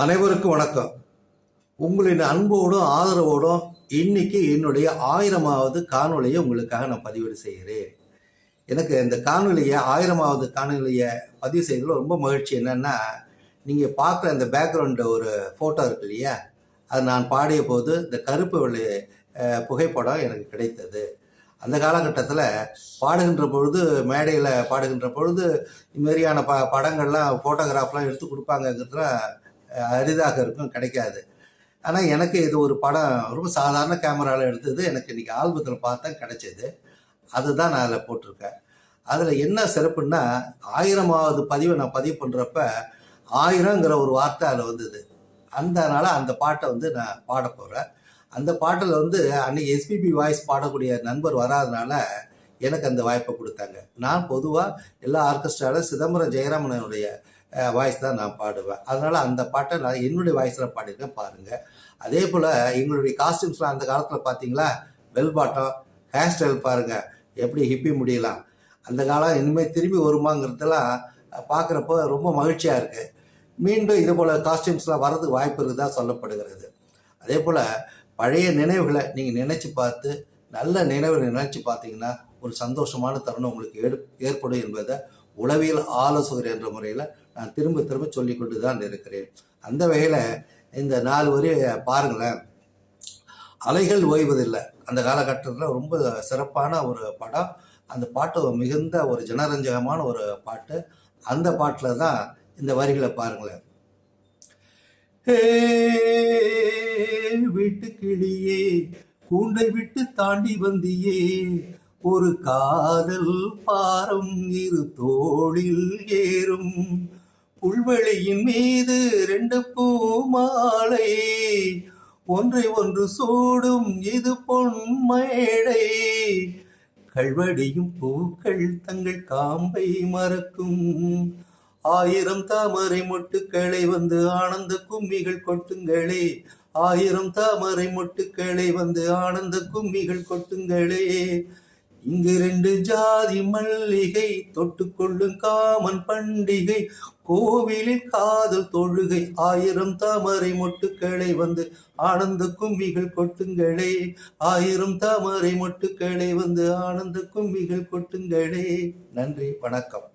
அனைவருக்கும் வணக்கம். உங்களின் அன்போடும் ஆதரவோடும் இன்னைக்கு என்னுடைய ஆயிரமாவது காணொலியை உங்களுக்காக நான் பதிவு செய்கிறேன். எனக்கு இந்த காணொலியை ஆயிரமாவது காணொலியை பதிவு செய்யறதுல ரொம்ப மகிழ்ச்சி என்னென்னா நீங்கள் பார்க்குற இந்த பேக்ரவுண்டு ஒரு ஃபோட்டோ இருக்கு இல்லையா? அது நான் பாடிய போது இந்த கருப்பு வெள்ளை புகைப்படம் எனக்கு கிடைத்தது. அந்த காலகட்டத்தில் பாடுகின்ற பொழுது மேடையில் பாடுகின்ற பொழுது இதுமாரியான ப படங்கள்லாம் ஃபோட்டோகிராஃப்லாம் எடுத்து கொடுப்பாங்கங்கிறதுலாம் அரிதாக இருக்கும் கிடைக்காது. ஆனால் எனக்கு இது ஒரு படம் ரொம்ப சாதாரண கேமராவில் எடுத்தது எனக்கு இன்றைக்கி ஆல்பத்தில் பார்த்தேன் கிடைச்சது. அதுதான் நான் அதில் போட்டிருக்கேன். அதில் என்ன சிறப்புன்னா ஆயிரமாவது பதிவை நான் பதிவு பண்ணுறப்ப ஆயிரங்கிற ஒரு வார்த்தை அதில் வந்தது. அந்தனால அந்த பாட்டை வந்து நான் பாட போகிறேன் அந்த பாட்டில் வந்து அன்னைக்கு எஸ்பிபி வாய்ஸ் பாடக்கூடிய நண்பர் வராதனால எனக்கு அந்த வாய்ப்பை கொடுத்தாங்க. நான் பொதுவாக எல்லா ஆர்கெஸ்ட்ராவில் சிதம்பரம் ஜெயராமனுடைய வாய்ஸ் தான் நான் பாடுவேன். அதனால் அந்த பாட்டை நான் என்னுடைய வாய்ஸில் பாடியிருக்கேன் பாருங்கள் அதே போல் எங்களுடைய காஸ்டியூம்ஸ்லாம் அந்த காலத்தில் பார்த்தீங்களா வெல் பாட்டம் ஹேர் ஸ்டைல் பாருங்கள் எப்படி ஹிப்பி முடியலாம். அந்த காலம் இனிமேல் திரும்பி வருமாங்கிறதெல்லாம் பார்க்குறப்போ ரொம்ப மகிழ்ச்சியாக இருக்குது மீண்டும் இது போல் காஸ்டியூம்ஸ்லாம் வர்றதுக்கு வாய்ப்பு இருக்குதா சொல்லப்படுகிறது. அதே போல் பழைய நினைவுகளை நீங்கள் நினச்சி பார்த்து நல்ல நினைவு நினைச்சு பார்த்தீங்கன்னா ஒரு சந்தோஷமான தருணம் உங்களுக்கு ஏடு ஏற்படும் என்பதை உளவியல் ஆலோசகர் என்ற முறையில் நான் திரும்ப திரும்ப சொல்லிக்கொண்டு தான் இருக்கிறேன். அந்த வகையில் இந்த நாலு வரி பாருங்களேன். அலைகள் ஓய்வதில்லை. அந்த காலகட்டத்தில் ரொம்ப சிறப்பான ஒரு படம். அந்த பாட்டு மிகுந்த ஒரு ஜனரஞ்சகமான ஒரு பாட்டு. அந்த பாட்டில் தான் இந்த வரிகளை பாருங்களேன். ஏ வீட்டு கிளியே கூண்டை விட்டு தாண்டி வந்தியே. ஒரு காதல் பாரம் இரு தோளில் ஏறும். புல்வெளியின் மீது ரெண்டு பூ மாலை ஒன்றை ஒன்று சூடும் இது பொன்மேடை கல்வடியும் பூக்கள் தங்கள் காம்பை மறக்கும். ஆயிரம் தாமரை மொட்டுக்களை வந்து ஆனந்த கும்மிகள் கொட்டுங்களே. ஆயிரம் தாமரை மொட்டுக்களை வந்து ஆனந்த கும்மிகள் கொட்டுங்களே. இங்கு ரெண்டு ஜாதி மல்லிகை தொட்டுக்கொள்ளும் காமன் பண்டிகை கோவிலில் காதல் தொழுகை. ஆயிரம் தாமரை மொட்டுக்களை வந்து ஆனந்த கும்பிகள் கொட்டுங்களே. ஆயிரம் தாமரை மொட்டுக்களை வந்து ஆனந்த கும்பிகள் கொட்டுங்களே. நன்றி வணக்கம்.